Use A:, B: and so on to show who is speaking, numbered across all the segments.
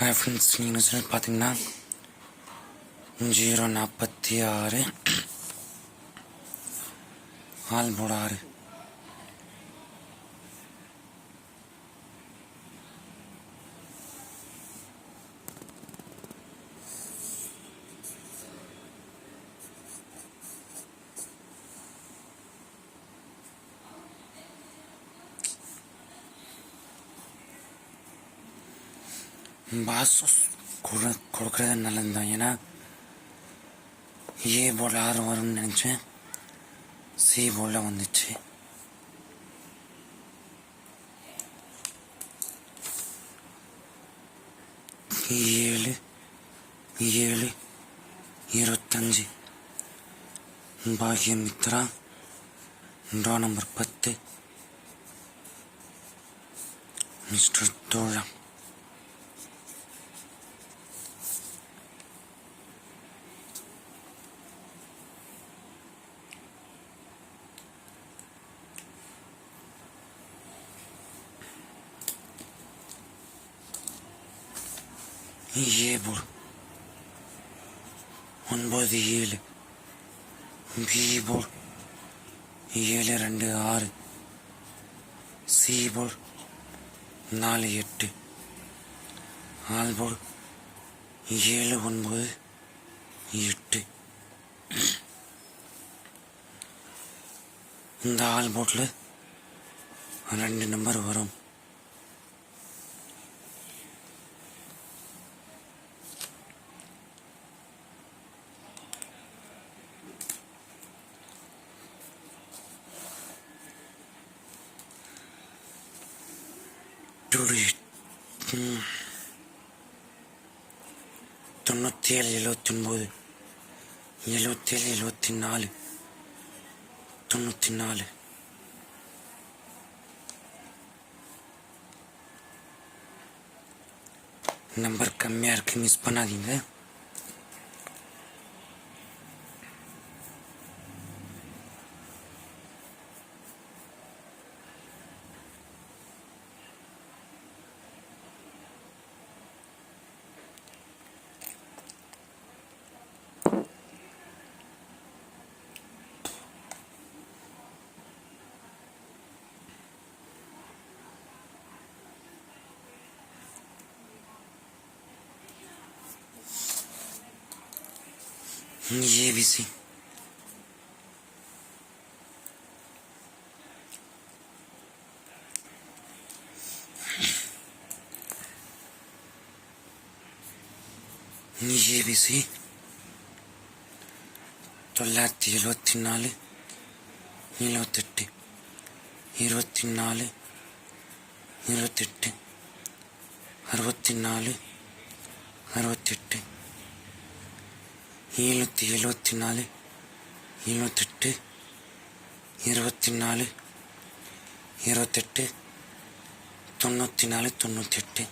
A: Hi friends நீங்கள் சொன்னது பார்த்தீங்கன்னா ஜீரோ நாற்பத்தி ஆறு ஆல் போட ஆறு பாஸ் கொடு கொடுக்குறது நல்லது தான் ஏன்னா ஏ போர்டில் ஆறு வரும்னு நினச்சேன் சி போர்டில் வந்துச்சு ஏழு ஏழு இருபத்தஞ்சு பாக்யமித்ரா ட்ரா நம்பர் பத்து மிஸ்டர் தோழா ஏ போர்டு ஒன்பது ஏழு பி போர்டு ஏழு ரெண்டு ஆறு சி போர்டு நாலு எட்டு ஆல் போர்டு ஏழு ஒன்பது எட்டு இந்த ஆல் போர்டில் ரெண்டு நம்பர் வரும் Hmm. தொண்ணூற்றி ஏழு எழுபத்தி ஒன்பது. எழுபத்தி ஏழு எழுபத்தி நாலு தொண்ணூற்றி நாலு நம்பர் கம்மியாக இருக்குது மிஸ் பண்ணாதீங்க. ஏபிசி ஏபிசி தொள்ளாயிரத்தி எழுபத்தி நாலு எழுபத்தெட்டு இருபத்தி நாலு இருபத்தெட்டு அறுபத்தி நாலு அறுபத்தெட்டு. எழுநூற்றி எழுபத்தி நாலு எழுபத்தெட்டு இருபத்தி நாலு இருபத்தெட்டு தொண்ணூற்றி நாலு தொண்ணூற்றி எட்டு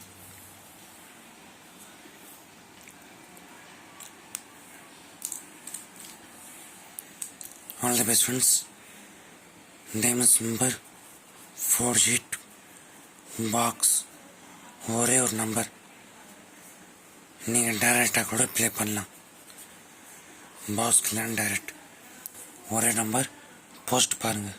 A: all the best friends diamonds number four Jeet box ஒரே ஒரு நம்பர் நீங்கள் டேரெக்டாக கூட ப்ளே பண்ணலாம். பாஸ் லேண்ட் டைரக்ட் ஒரே நம்பர் போஸ்ட் பாருங்கள்